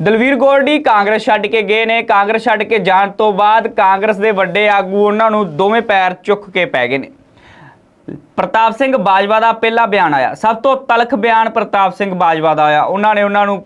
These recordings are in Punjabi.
ਦਲਵੀਰ ਗੋਲਡੀ ਕਾਂਗਰਸ ਛੱਡ ਕੇ ਗਏ ਨੇ। ਕਾਂਗਰਸ ਛੱਡ ਕੇ ਜਾਣ ਤੋਂ ਬਾਅਦ ਕਾਂਗਰਸ ਦੇ ਵੱਡੇ ਆਗੂ ਉਹਨਾਂ ਨੂੰ ਦੋਵੇਂ ਪੈਰ ਚੁੱਕ ਕੇ ਪੈ ਗਏ ਨੇ। ਪ੍ਰਤਾਪ ਸਿੰਘ ਬਾਜਵਾ ਦਾ ਪਹਿਲਾ ਬਿਆਨ ਆਇਆ। ਸਭ ਤੋਂ ਤਲਖ ਬਿਆਨ ਪ੍ਰਤਾਪ ਸਿੰਘ ਬਾਜਵਾ ਦਾ ਆਇਆ। ਉਹਨਾਂ ਨੇ ਉਹਨਾਂ ਨੂੰ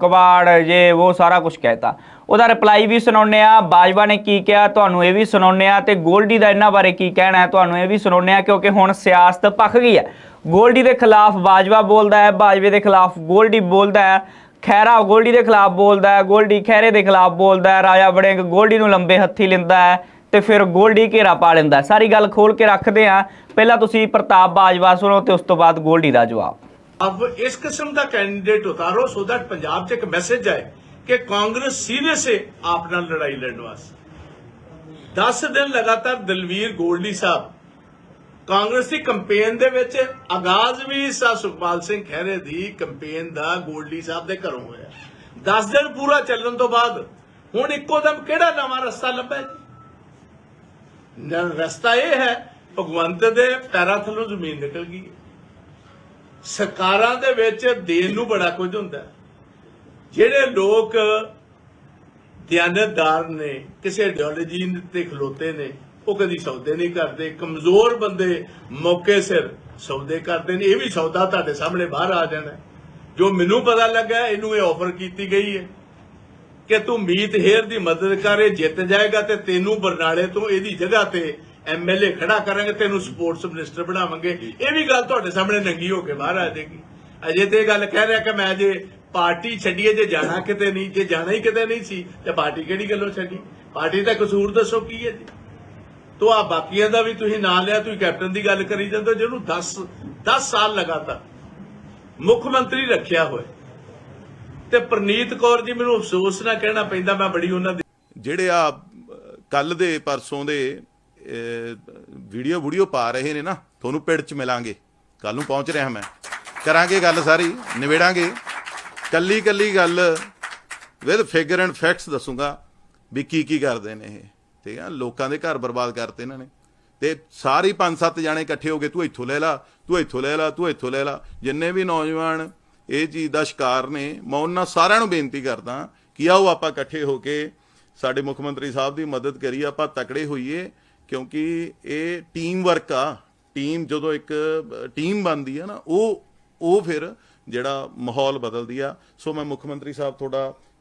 ਕਵਾੜ, ਜੇ ਉਹ ਸਾਰਾ ਕੁਝ ਕਹਿਤਾ ਉਹਦਾ ਰਿਪਲਾਈ ਵੀ ਸੁਣਾਉਂਦੇ ਆ ਬਾਜਵਾ ਨੇ ਕੀ ਕਿਹਾ, ਤੁਹਾਨੂੰ ਇਹ ਵੀ ਸੁਣਾਉਂਦੇ ਆ ਤੇ ਗੋਲਡੀ ਦਾ ਇਹਨਾਂ ਬਾਰੇ ਕੀ ਕਹਿਣਾ ਹੈ, ਤੁਹਾਨੂੰ ਇਹ ਵੀ ਸੁਣਾਉਂਦੇ ਆ ਕਿਉਂਕਿ ਹੁਣ ਸਿਆਸਤ ਭਖ ਗਈ ਹੈ। ਗੋਲਡੀ ਦੇ ਖਿਲਾਫ ਬਾਜਵਾ ਬੋਲਦਾ ਹੈ, ਬਾਜਵੇ ਦੇ ਖਿਲਾਫ ਗੋਲਡੀ ਬੋਲਦਾ ਹੈ। ਖੈਰਾ ਗੋਲਡੀ ਦੇ ਖਿਲਾਫ ਬੋਲਦਾ ਹੈ, ਗੋਲਡੀ ਖੈਰੇ ਦੇ ਖਿਲਾਫ ਬੋਲਦਾ ਹੈ, ਰਾਜਾ ਵੜਿੰਗ ਗੋਲਡੀ ਨੂੰ ਲੰਬੇ ਹੱਥੀ ਲੈਂਦਾ ਹੈ ਤੇ ਫਿਰ ਗੋਲਡੀ ਘੇਰਾ ਪਾ ਲੈਂਦਾ ਸਾਰੀ ਗੱਲ ਖੋਲ ਕੇ ਰੱਖਦੇ ਆ ਪਹਿਲਾਂ ਤੁਸੀਂ ਪ੍ਰਤਾਪ ਬਾਜਵਾ ਸੁਣੋ ਤੇ ਉਸ ਤੋਂ ਬਾਅਦ ਗੋਲਡੀ ਦਾ ਜਵਾਬ। ਅਬ ਇਸ ਕਿਸਮ ਦਾ ਕੈਂਡੀਡੇਟ ਉਤਾਰੋ ਸੋ ਦੈਟ ਪੰਜਾਬ 'ਚ ਇੱਕ ਮੈਸੇਜ ਆਏ ਕਿ ਕਾਂਗਰਸ ਸੀਰੀਅਸ ਹੈ ਆਪ ਨਾਲ ਲੜਾਈ ਲੜਨ ਵਾਸਤੇ 10 ਦਿਨ ਲਗਾਤਾਰ ਦਲਵੀਰ ਗੋਲਡੀ ਸਾਹਿਬ ਕਾਂਗਰਸ ਦੀ ਕੰਪੇਨ ਦੇ ਵਿੱਚ ਆਗਾਜ਼ ਵੀ ਸਾ ਸੁਖਪਾਲ ਸਿੰਘ ਖਹਿਰੇ ਦੀ ਕੰਪੇਨ ਦਾ ਗੋਲਡੀ ਸਾਹਿਬ ਦੇ ਘਰੋਂ ਹੋਇਆ। 10 ਦਿਨ ਪੂਰਾ ਚੱਲਣ ਤੋਂ ਬਾਅਦ ਹੁਣ ਇੱਕੋ ਦਮ ਕਿਹੜਾ ਨਵਾਂ ਰਸਤਾ ਲੱਭਿਆ ਜੀ? ਨ- ਰਸਤਾ ਇਹ ਹੈ, ਭਗਵੰਤ ਦੇ ਪੈਰਾਂ ਥੱਲੋਂ ਜ਼ਮੀਨ ਨਿਕਲ ਗਈ। ਸਰਕਾਰਾਂ ਦੇ ਵਿੱਚ ਦੇਣ ਨੂੰ ਬੜਾ ਕੁਝ ਹੁੰਦਾ। ਜਿਹੜੇ ਲੋਕ ਦਿਆਨਤਦਾਰ ਨੇ, ਕਿਸੇ ਆਈਡੀਓਲੋਜੀ ਤੇ ਖਲੋਤੇ ਨੇ ਉਹ ਕਦੀ ਸੌਦੇ ਨਹੀਂ ਕਰਦੇ। ਕਮਜ਼ੋਰ ਬੰਦੇ ਮੌਕੇ ਸਿਰ ਸੌਦੇ ਕਰਦੇ ਨੇ। ਇਹ ਵੀ ਸੌਦਾ ਤੁਹਾਡੇ ਸਾਹਮਣੇ ਬਾਹਰ ਆ ਜਾਣਾ। ਜੋ ਮੈਨੂੰ ਪਤਾ ਲੱਗਾ, ਇਹਨੂੰ ਇਹ ਆਫਰ ਕੀਤੀ ਗਈ ਹੈ ਕਿ ਤੂੰ ਮੀਤ ਹੇਰ ਦੀ ਮਦਦ ਕਰੇ ਜਿੱਤ ਜਾਏਗਾ ਤੇ ਤੈਨੂੰ ਬਰਨਾਲੇ ਤੋਂ ਇਹਦੀ ਜਗ੍ਹਾ ਤੇ ਐਮਐਲਏ ਖੜਾ ਕਰਾਂਗੇ, ਤੈਨੂੰ ਸਪੋਰਟਸ ਮਿਨਿਸਟਰ ਬਣਾਵਾਂਗੇ। ਇਹ ਵੀ ਗੱਲ ਤੁਹਾਡੇ ਸਾਹਮਣੇ ਨੰਗੀ ਹੋ ਕੇ ਬਾਹਰ ਆ ਜਾਏਗੀ। ਅਜੇ ਤੇ ਇਹ ਗੱਲ ਕਹਿ ਰਿਹਾ ਕਿ ਮੈਂ ਜੇ ਪਾਰਟੀ ਛੱਡੀਏ, ਜੇ ਜਾਣਾ ਕਿਤੇ ਨਹੀਂ, ਜੇ ਜਾਣਾ ਹੀ ਕਿਤੇ ਨਹੀਂ ਸੀ, ਤੇ ਪਾਰਟੀ ਕਿਹੜੀ ਗੱਲੋਂ ਛੱਡੀ? ਪਾਰਟੀ ਦਾ ਕਸੂਰ ਦੱਸੋ ਕੀ ਹੈ ਜੀ? ਤੋ ਆ ਬਾਕੀਆਂ ਦਾ ਵੀ ਤੁਸੀਂ ਨਾਂ ਲਿਆ ਤੁਸੀਂ ਕੈਪਟਨ ਦੀ ਗੱਲ ਕਰੀ ਜਾਂਦੇ ਹੋ, ਜਿਹਨੂੰ 10 10 ਸਾਲ ਲਗਾਤਾਰ ਮੁੱਖ ਮੰਤਰੀ ਰੱਖਿਆ ਹੋਇਆ। ਤੇ ਪ੍ਰਨੀਤ ਕੌਰ ਜੀ ਮੈਨੂੰ ਅਫਸੋਸ ਨਾ ਕਹਿਣਾ ਪੈਂਦਾ ਮੈਂ ਬੜੀ ਉਹਨਾਂ ਦੀ ਜਿਹੜੇ ਆ ਕੱਲ ਦੇ ਪਰਸੋਂ ਦੇ ਵੀਡੀਓ ਵੀਡੀਓ ਪਾ ਰਹੇ ਨੇ ਨਾ ਤੁਹਾਨੂੰ ਪਿੜ ਚ ਮਿਲਾਂਗੇ। ਕੱਲ ਨੂੰ ਪਹੁੰਚ ਰਿਹਾ ਮੈਂ। ਕਰਾਂਗੇ ਗੱਲ ਸਾਰੀ ਨਿਬੇੜਾਂਗੇ। ਕੱਲੀ ਕੱਲੀ ਗੱਲ ਵਿਦ ਫਿਗਰ ਐਂਡ ਫੈਕਟਸ ਦੱਸੂਗਾ ਵੀ ਕੀ ਕੀ ਕਰਦੇ ਨੇ ਇਹ। ਠੀਕ ਆ, ਲੋਕਾਂ ਦੇ ਘਰ ਬਰਬਾਦ ਕਰਤੇ ਇਹਨਾਂ ਨੇ। ਤੇ ਸਾਰੇ ਪੰਜ ਸੱਤ ਜਾਣੇ ਇਕੱਠੇ ਹੋ ਕੇ ਤੂੰ ਇੱਥੋਂ ਲੈ ਲਾ, ਤੂੰ ਇੱਥੋਂ ਲੈ ਲਾ, ਤੂੰ ਇੱਥੋਂ ਲੈ ਲਾ। ਜਿੰਨੇ ਵੀ ਨੌਜਵਾਨ ਇਹ ਚੀਜ਼ ਦਾ ਸ਼ਿਕਾਰ ਨੇ, ਮੈਂ ਉਹਨਾਂ ਸਾਰਿਆਂ ਨੂੰ ਬੇਨਤੀ ਕਰਦਾ ਕਿ ਆਓ ਆਪਾਂ ਇਕੱਠੇ ਹੋ ਕੇ ਸਾਡੇ ਮੁੱਖ ਮੰਤਰੀ ਸਾਹਿਬ ਦੀ ਮਦਦ ਕਰੀਏ ਆਪਾਂ ਤਕੜੇ ਹੋਈਏ, ਕਿਉਂਕਿ ਇਹ ਟੀਮ ਵਰਕ ਆ। ਟੀਮ ਜਦੋਂ ਇੱਕ ਟੀਮ ਬਣਦੀ ਆ ਨਾ, ਉਹ ਉਹ ਫਿਰ ਜਿਹੜਾ ਮਾਹੌਲ ਬਦਲਦੀ ਆ। ਸੋ ਮੈਂ ਮੁੱਖ ਮੰਤਰੀ ਸਾਹਿਬ ਤੁਹਾਡਾ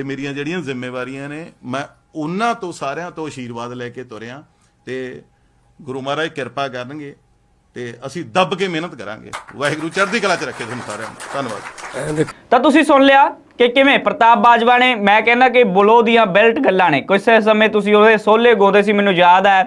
ਤੇ ਮੇਰੀਆਂ ਜਿਹੜੀਆਂ ਜ਼ਿੰਮੇਵਾਰੀਆਂ ਨੇ, ਮੈਂ ਉਹਨਾਂ ਤੋਂ, ਸਾਰਿਆਂ ਤੋਂ ਆਸ਼ੀਰਵਾਦ ਲੈ ਕੇ ਤੁਰਿਆ ਤੇ ਗੁਰੂ ਮਹਾਰਾਜ ਕਿਰਪਾ ਕਰਨਗੇ ਤੇ ਅਸੀਂ ਦੱਬ ਕੇ ਮਿਹਨਤ ਕਰਾਂਗੇ। ਵਾਹਿਗੁਰੂ ਚੜ੍ਹਦੀ ਕਲਾ 'ਚ ਰੱਖੇ ਤੁਹਾਨੂੰ ਸਾਰਿਆਂ ਨੂੰ। ਧੰਨਵਾਦ। ਤਾਂ ਤੁਸੀਂ ਸੁਣ ਲਿਆ ਕਿ ਕਿਵੇਂ ਪ੍ਰਤਾਪ ਬਾਜਵਾ ਨੇ, ਮੈਂ ਕਹਿੰਦਾ ਕਿ ਬੁਲੋ ਦੀਆਂ ਬੈਲਟ ਗੱਲਾਂ ਨੇ। ਕਿਸੇ ਸਮੇਂ ਤੁਸੀਂ ਉਹਦੇ ਸੋਲੇ ਗੋਦੇ ਸੀ, ਮੈਨੂੰ ਯਾਦ ਹੈ।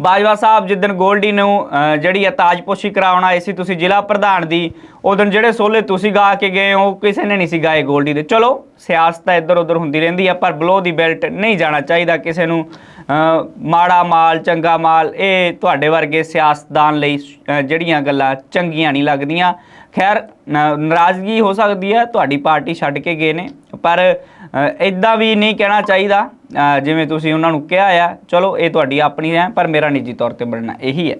ਬਾਜਵਾ ਸਾਹਿਬ ਜਿੱਦਣ ਗੋਲਡੀ ਨੂੰ ਜਿਹੜੀ ਹੈ ਤਾਜਪੋਸ਼ੀ ਕਰਾਉਣ ਆਏ ਸੀ, ਤੁਸੀਂ ਜ਼ਿਲ੍ਹਾ ਪ੍ਰਧਾਨ ਦੀ ਉਦੋਂ ਜਿਹੜੇ ਸੋਲੇ ਤੁਸੀਂ ਗਾ ਕੇ ਗਏ ਹੋ, ਕਿਸੇ ਨੇ ਨਹੀਂ ਸੀ ਗਾਏ ਗੋਲਡੀ ਦੇ। ਚਲੋ, ਸਿਆਸਤ ਤਾਂ ਇੱਧਰ ਉੱਧਰ ਹੁੰਦੀ ਰਹਿੰਦੀ ਹੈ ਪਰ ਬਲੋ ਦੀ ਬੈਲਟ ਨਹੀਂ ਜਾਣਾ ਚਾਹੀਦਾ ਕਿਸੇ ਨੂੰ। ਮਾੜਾ ਮਾਲ, ਚੰਗਾ ਮਾਲ, ਇਹ ਤੁਹਾਡੇ ਵਰਗੇ ਸਿਆਸਤਦਾਨ ਲਈ ਜਿਹੜੀਆਂ ਗੱਲਾਂ ਚੰਗੀਆਂ ਨਹੀਂ ਲੱਗਦੀਆਂ। ਖੈਰ ਨਾਰਾਜ਼ਗੀ ਹੋ ਸਕਦੀ ਹੈ ਤੁਹਾਡੀ ਪਾਰਟੀ ਛੱਡ ਕੇ ਗਏ ਨੇ, ਪਰ ਇਦਾਂ ਵੀ ਨਹੀਂ ਕਹਿਣਾ ਚਾਹੀਦਾ। ਜਿਵੇਂ ਤੁਸੀਂ ਉਹਨਾਂ ਨੂੰ ਕਿਹਾ ਆ, ਚਲੋ, ਇਹ ਤੁਹਾਡੀ ਆਪਣੀ ਹੈ ਪਰ ਮੇਰਾ ਨਿੱਜੀ ਤੌਰ ਤੇ ਬਣਨਾ ਇਹੀ ਹੈ